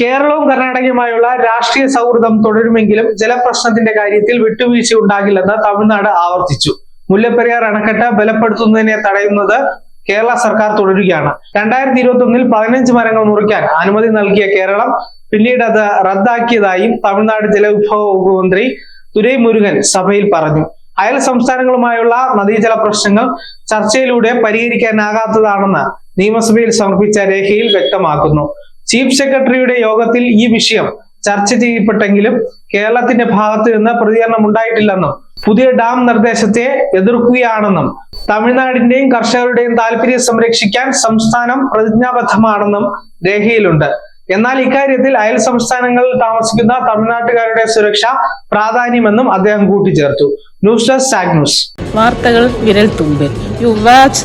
കേരളവും കർണാടകയുമായുള്ള രാഷ്ട്രീയ സൗഹൃദം തുടരുമെങ്കിലും ജലപ്രശ്നത്തിന്റെ കാര്യത്തിൽ വിട്ടുവീഴ്ച ഉണ്ടാകില്ലെന്ന് തമിഴ്നാട് ആവർത്തിച്ചു. മുല്ലപ്പെരിയാർ അണക്കെട്ട് ബലപ്പെടുത്തുന്നതിനെ തടയുന്നത് കേരള സർക്കാർ തുടരുകയാണ്. രണ്ടായിരത്തി ഇരുപത്തി ഒന്നിൽ പതിനഞ്ച് മരങ്ങൾ മുറിക്കാൻ അനുമതി നൽകിയ കേരളം പിന്നീട് അത് റദ്ദാക്കിയതായും തമിഴ്നാട് ജലവിഭവ വകുപ്പ് മന്ത്രി തുരൈമുരുകൻ സഭയിൽ പറഞ്ഞു. അയൽ സംസ്ഥാനങ്ങളുമായുള്ള നദീജല പ്രശ്നങ്ങൾ ചർച്ചയിലൂടെ പരിഹരിക്കാനാകാത്തതാണെന്ന് നിയമസഭയിൽ സമർപ്പിച്ച രേഖയിൽ വ്യക്തമാക്കുന്നു. ചീഫ് സെക്രട്ടറിയുടെ യോഗത്തിൽ ഈ വിഷയം ചർച്ച ചെയ്യപ്പെട്ടെങ്കിലും കേരളത്തിന്റെ ഭാഗത്ത് നിന്ന് പ്രതികരണം ഉണ്ടായിട്ടില്ലെന്നും പുതിയ ഡാം നിർദ്ദേശത്തെ എതിർക്കുകയാണെന്നും തമിഴ്നാടിന്റെയും കർഷകരുടെയും താല്പര്യം സംരക്ഷിക്കാൻ സംസ്ഥാനം പ്രതിജ്ഞാബദ്ധമാണെന്നും രേഖയിലുണ്ട്. എന്നാൽ ഇക്കാര്യത്തിൽ അയൽ സംസ്ഥാനങ്ങളിൽ താമസിക്കുന്ന തമിഴ്നാട്ടുകാരുടെ സുരക്ഷ പ്രാധാന്യമെന്നും അദ്ദേഹം കൂട്ടിച്ചേർത്തു. News desk news. വാർത്തകൾ വിരൽ തുമ്പിൽ. You watch